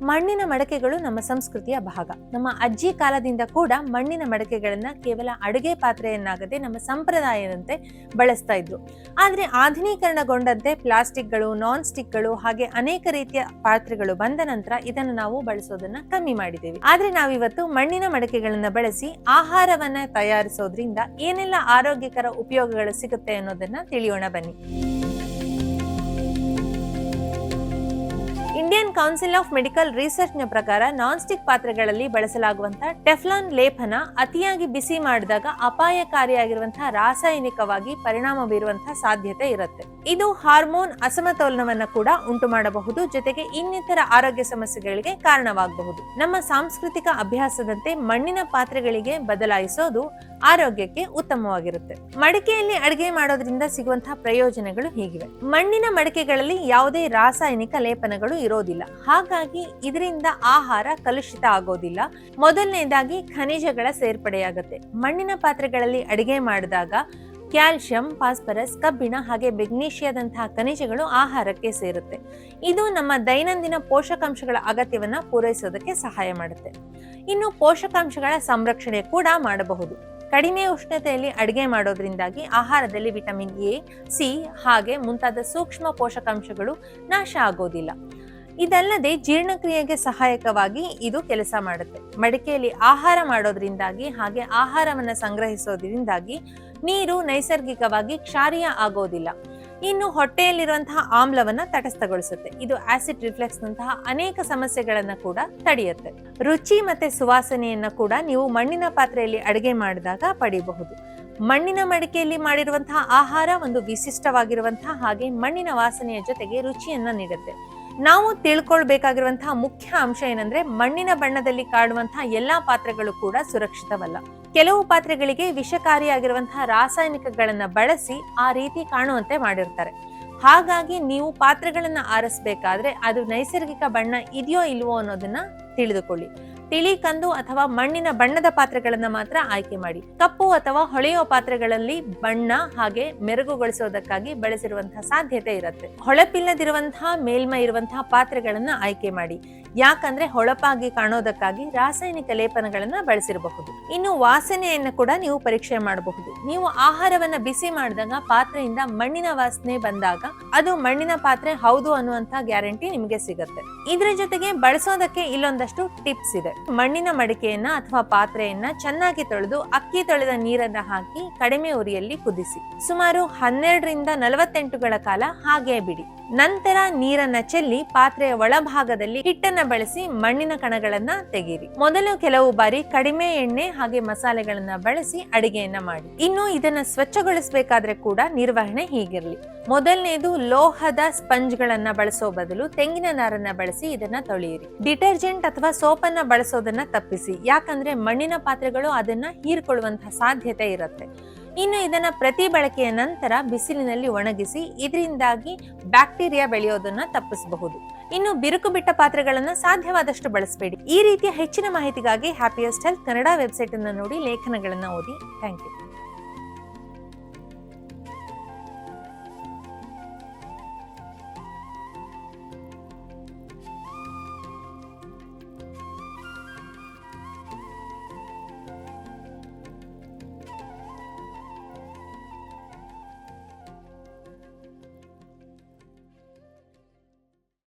ಮಣ್ಣಿನ ಮಡಕೆಗಳು ನಮ್ಮ ಸಂಸ್ಕೃತಿಯ ಭಾಗ. ನಮ್ಮ ಅಜ್ಜಿ ಕಾಲದಿಂದ ಕೂಡ ಮಣ್ಣಿನ ಮಡಕೆಗಳನ್ನ ಕೇವಲ ಅಡುಗೆ ಪಾತ್ರೆಯನ್ನಾಗದೆ ನಮ್ಮ ಸಂಪ್ರದಾಯದಂತೆ ಬಳಸ್ತಾ ಇದ್ರು. ಆದ್ರೆ ಆಧುನೀಕರಣಗೊಂಡಂತೆ ಪ್ಲಾಸ್ಟಿಕ್ಗಳು ನಾನ್ ಸ್ಟಿಕ್ಗಳು ಹಾಗೆ ಅನೇಕ ರೀತಿಯ ಪಾತ್ರೆಗಳು ಬಂದ ನಂತರ ಇದನ್ನು ನಾವು ಬಳಸೋದನ್ನ ಕಮ್ಮಿ ಮಾಡಿದ್ದೇವೆ ಆದ್ರೆ ನಾವಿವತ್ತು ಮಣ್ಣಿನ ಮಡಕೆಗಳನ್ನ ಬಳಸಿ ಆಹಾರವನ್ನ ತಯಾರಿಸೋದ್ರಿಂದ ಏನೆಲ್ಲ ಆರೋಗ್ಯಕರ ಉಪಯೋಗಗಳು ಸಿಗುತ್ತೆ ಅನ್ನೋದನ್ನ ತಿಳಿಯೋಣ ಬನ್ನಿ. ಇಂಡಿಯನ್ ಕೌನ್ಸಿಲ್ ಆಫ್ ಮೆಡಿಕಲ್ ರಿಸರ್ಚ್ನ ಪ್ರಕಾರ ನಾನ್ ಸ್ಟಿಕ್ ಪಾತ್ರೆಗಳಲ್ಲಿ ಬಳಸಲಾಗುವಂತಹ ಟೆಫ್ಲಾನ್ ಲೇಪನ ಅತಿಯಾಗಿ ಬಿಸಿ ಮಾಡಿದಾಗ ಅಪಾಯಕಾರಿಯಾಗಿರುವಂತಹ ರಾಸಾಯನಿಕವಾಗಿ ಪರಿಣಾಮ ಬೀರುವಂತಹ ಸಾಧ್ಯತೆ ಇರುತ್ತೆ. ಇದು ಹಾರ್ಮೋನ್ ಅಸಮತೋಲನವನ್ನ ಕೂಡ ಉಂಟು ಮಾಡಬಹುದು, ಜೊತೆಗೆ ಇನ್ನಿತರ ಆರೋಗ್ಯ ಸಮಸ್ಯೆಗಳಿಗೆ ಕಾರಣವಾಗಬಹುದು. ನಮ್ಮ ಸಾಂಸ್ಕೃತಿಕ ಅಭ್ಯಾಸದಂತೆ ಮಣ್ಣಿನ ಪಾತ್ರೆಗಳಿಗೆ ಬದಲಾಯಿಸೋದು ಆರೋಗ್ಯಕ್ಕೆ ಉತ್ತಮವಾಗಿರುತ್ತೆ. ಮಡಿಕೆಯಲ್ಲಿ ಅಡಿಗೆ ಮಾಡೋದ್ರಿಂದ ಸಿಗುವಂತಹ ಪ್ರಯೋಜನಗಳು ಹೀಗಿವೆ. ಮಣ್ಣಿನ ಮಡಿಕೆಗಳಲ್ಲಿ ಯಾವುದೇ ರಾಸಾಯನಿಕ ಲೇಪನಗಳು ಇರೋದಿಲ್ಲ. ಹಾಗಾಗಿ ಇದರಿಂದ ಆಹಾರ ಕಲುಷಿತ ಆಗೋದಿಲ್ಲ. ಮೊದಲನೇದಾಗಿ ಖನಿಜಗಳ ಸೇರ್ಪಡೆಯಾಗುತ್ತೆ. ಮಣ್ಣಿನ ಪಾತ್ರೆಗಳಲ್ಲಿ ಅಡಿಗೆ ಮಾಡಿದಾಗ ಕ್ಯಾಲ್ಶಿಯಂ, ಫಾಸ್ಫರಸ್, ಕಬ್ಬಿಣ ಹಾಗೆ ಮೆಗ್ನೀಷಿಯಾದಂತಹ ಖನಿಜಗಳು ಆಹಾರಕ್ಕೆ ಸೇರುತ್ತೆ. ಇದು ನಮ್ಮ ದೈನಂದಿನ ಪೋಷಕಾಂಶಗಳ ಅಗತ್ಯವನ್ನ ಪೂರೈಸೋದಕ್ಕೆ ಸಹಾಯ ಮಾಡುತ್ತೆ. ಇನ್ನು ಪೋಷಕಾಂಶಗಳ ಸಂರಕ್ಷಣೆ ಕೂಡ ಮಾಡಬಹುದು. ಕಡಿಮೆ ಉಷ್ಣತೆಯಲ್ಲಿ ಅಡಿಗೆ ಮಾಡೋದ್ರಿಂದಾಗಿ ಆಹಾರದಲ್ಲಿ ವಿಟಮಿನ್ ಎ, ಸಿ ಹಾಗೆ ಮುಂತಾದ ಸೂಕ್ಷ್ಮ ಪೋಷಕಾಂಶಗಳು ನಾಶ ಆಗೋದಿಲ್ಲ. ಇದಲ್ಲದೆ ಜೀರ್ಣಕ್ರಿಯೆಗೆ ಸಹಾಯಕವಾಗಿ ಇದು ಕೆಲಸ ಮಾಡುತ್ತೆ. ಮಡಿಕೆಯಲ್ಲಿ ಆಹಾರ ಮಾಡೋದ್ರಿಂದಾಗಿ ಹಾಗೆ ಆಹಾರವನ್ನು ಸಂಗ್ರಹಿಸೋದ್ರಿಂದಾಗಿ ನೀರು ನೈಸರ್ಗಿಕವಾಗಿ ಕ್ಷಾರಿಯ ಆಗೋದಿಲ್ಲ. ಇನ್ನು ಹೊಟ್ಟೆಯಲ್ಲಿರುವಂತಹ ಆಮ್ಲವನ್ನ ತಟಸ್ಥಗೊಳಿಸುತ್ತೆ. ಇದು ಆಸಿಡ್ ರಿಫ್ಲೆಕ್ಸ್ ನಂತಹ ಅನೇಕ ಸಮಸ್ಯೆಗಳನ್ನ ಕೂಡ ತಡೆಯುತ್ತೆ. ರುಚಿ ಮತ್ತೆ ಸುವಾಸನೆಯನ್ನ ಕೂಡ ನೀವು ಮಣ್ಣಿನ ಪಾತ್ರೆಯಲ್ಲಿ ಅಡುಗೆ ಮಾಡಿದಾಗ ಪಡೆಯಬಹುದು. ಮಣ್ಣಿನ ಮಡಿಕೆಯಲ್ಲಿ ಮಾಡಿರುವಂತಹ ಆಹಾರ ಒಂದು ವಿಶಿಷ್ಟವಾಗಿರುವಂತಹ ಹಾಗೆ ಮಣ್ಣಿನ ವಾಸನೆಯ ಜೊತೆಗೆ ರುಚಿಯನ್ನ ನೀಡುತ್ತೆ. ನಾವು ತಿಳ್ಕೊಳ್ಬೇಕಾಗಿರುವಂತಹ ಮುಖ್ಯ ಅಂಶ ಏನಂದ್ರೆ ಮಣ್ಣಿನ ಬಣ್ಣದಲ್ಲಿ ಕಾಡುವಂತಹ ಎಲ್ಲಾ ಪಾತ್ರೆಗಳು ಕೂಡ ಸುರಕ್ಷಿತವಲ್ಲ. ಕೆಲವು ಪಾತ್ರೆಗಳಿಗೆ ವಿಷಕಾರಿಯಾಗಿರುವಂತಹ ರಾಸಾಯನಿಕಗಳನ್ನ ಬಳಸಿ ಆ ರೀತಿ ಕಾಣುವಂತೆ ಮಾಡಿರ್ತಾರೆ. ಹಾಗಾಗಿ ನೀವು ಪಾತ್ರೆಗಳನ್ನ ಆರಿಸ್ಬೇಕಾದ್ರೆ ಅದು ನೈಸರ್ಗಿಕ ಬಣ್ಣ ಇದೆಯೋ ಇಲ್ವೋ ಅನ್ನೋದನ್ನ ತಿಳಿದುಕೊಳ್ಳಿ. ತಿಳಿ, ಕಂದು ಅಥವಾ ಮಣ್ಣಿನ ಬಣ್ಣದ ಪಾತ್ರೆಗಳನ್ನ ಮಾತ್ರ ಆಯ್ಕೆ ಮಾಡಿ. ಕಪ್ಪು ಅಥವಾ ಹೊಳೆಯುವ ಪಾತ್ರೆಗಳಲ್ಲಿ ಬಣ್ಣ ಹಾಗೆ ಮೆರುಗುಗೊಳಿಸೋದಕ್ಕಾಗಿ ಬಳಸಿರುವಂತಹ ಸಾಧ್ಯತೆ ಇರುತ್ತೆ. ಹೊಳಪಿಲ್ಲದಿರುವಂತಹ, ಮೇಲ್ಮೈ ಇರುವಂತಹ ಪಾತ್ರೆಗಳನ್ನ ಆಯ್ಕೆ ಮಾಡಿ. ಯಾಕಂದ್ರೆ ಹೊಳಪಾಗಿ ಕಾಣೋದಕ್ಕಾಗಿ ರಾಸಾಯನಿಕ ಲೇಪನಗಳನ್ನ ಬಳಸಿರಬಹುದು. ಇನ್ನು ವಾಸನೆಯನ್ನ ಕೂಡ ನೀವು ಪರೀಕ್ಷೆ ಮಾಡಬಹುದು. ನೀವು ಆಹಾರವನ್ನ ಬಿಸಿ ಮಾಡಿದಾಗ ಪಾತ್ರೆಯಿಂದ ಮಣ್ಣಿನ ವಾಸನೆ ಬಂದಾಗ ಅದು ಮಣ್ಣಿನ ಪಾತ್ರೆ ಹೌದು ಅನ್ನುವಂತ ಗ್ಯಾರಂಟಿ ನಿಮಗೆ ಸಿಗುತ್ತೆ. ಇದ್ರ ಜೊತೆಗೆ ಬಳಸೋದಕ್ಕೆ ಇಲ್ಲೊಂದಷ್ಟು ಟಿಪ್ಸ್ ಇದೆ. ಮಣ್ಣಿನ ಮಡಿಕೆಯನ್ನ ಅಥವಾ ಪಾತ್ರೆಯನ್ನ ಚೆನ್ನಾಗಿ ತೊಳೆದು ಅಕ್ಕಿ ತೊಳೆದ ನೀರನ್ನ ಹಾಕಿ ಕಡಿಮೆ ಉರಿಯಲ್ಲಿ ಕುದಿಸಿ. ಸುಮಾರು ಹನ್ನೆರಡರಿಂದ ನಲವತ್ತೆಂಟುಗಳ ಕಾಲ ಹಾಗೆ ಬಿಡಿ. ನಂತರ ನೀರನ್ನ ಚೆಲ್ಲಿ ಪಾತ್ರೆಯ ಒಳಭಾಗದಲ್ಲಿ ಹಿಟ್ಟನ್ನ ಬಳಸಿ ಮಣ್ಣಿನ ಕಣಗಳನ್ನ ತೆಗೀರಿ. ಮೊದಲು ಕೆಲವು ಬಾರಿ ಕಡಿಮೆ ಎಣ್ಣೆ ಹಾಗೆ ಮಸಾಲೆಗಳನ್ನ ಬಳಸಿ ಅಡಿಗೆಯನ್ನ ಮಾಡಿ. ಇನ್ನು ಇದನ್ನ ಸ್ವಚ್ಛಗೊಳಿಸಬೇಕಾದ್ರೆ ಕೂಡ ನಿರ್ವಹಣೆ ಹೀಗಿರ್ಲಿ. ಮೊದಲನೇದು ಲೋಹದ ಸ್ಪಂಜ್ಗಳನ್ನ ಬಳಸೋ ಬದಲು ತೆಂಗಿನ ನಾರನ್ನ ಬಳಸಿ ಇದನ್ನ ತೊಳೆಯಿರಿ. ಡಿಟರ್ಜೆಂಟ್ ಅಥವಾ ಸೋಪನ್ನ ಬಳಸೋದನ್ನ ತಪ್ಪಿಸಿ. ಯಾಕಂದ್ರೆ ಮಣ್ಣಿನ ಪಾತ್ರೆಗಳು ಅದನ್ನ ಹೀರ್ಕೊಳ್ಳುವಂತಹ ಸಾಧ್ಯತೆ ಇರುತ್ತೆ. ಇನ್ನು ಇದನ್ನ ಪ್ರತಿ ಬಳಕೆಯ ನಂತರ ಬಿಸಿಲಿನಲ್ಲಿ ಒಣಗಿಸಿ ಇದರಿಂದಾಗಿ ಬ್ಯಾಕ್ಟೀರಿಯಾ ಬೆಳೆಯೋದನ್ನ ತಪ್ಪಿಸಬಹುದು. ಇನ್ನು ಬಿರುಕು ಬಿಟ್ಟ ಪಾತ್ರೆಗಳನ್ನ ಸಾಧ್ಯವಾದಷ್ಟು ಬಳಸಬೇಡಿ. ಈ ರೀತಿಯ ಹೆಚ್ಚಿನ ಮಾಹಿತಿಗಾಗಿ ಹ್ಯಾಪಿಯಸ್ಟ್ ಹೆಲ್ತ್ ಕನ್ನಡ ವೆಬ್ಸೈಟ್ ಅನ್ನು ನೋಡಿ ಲೇಖನಗಳನ್ನ ಓದಿ. Thank you.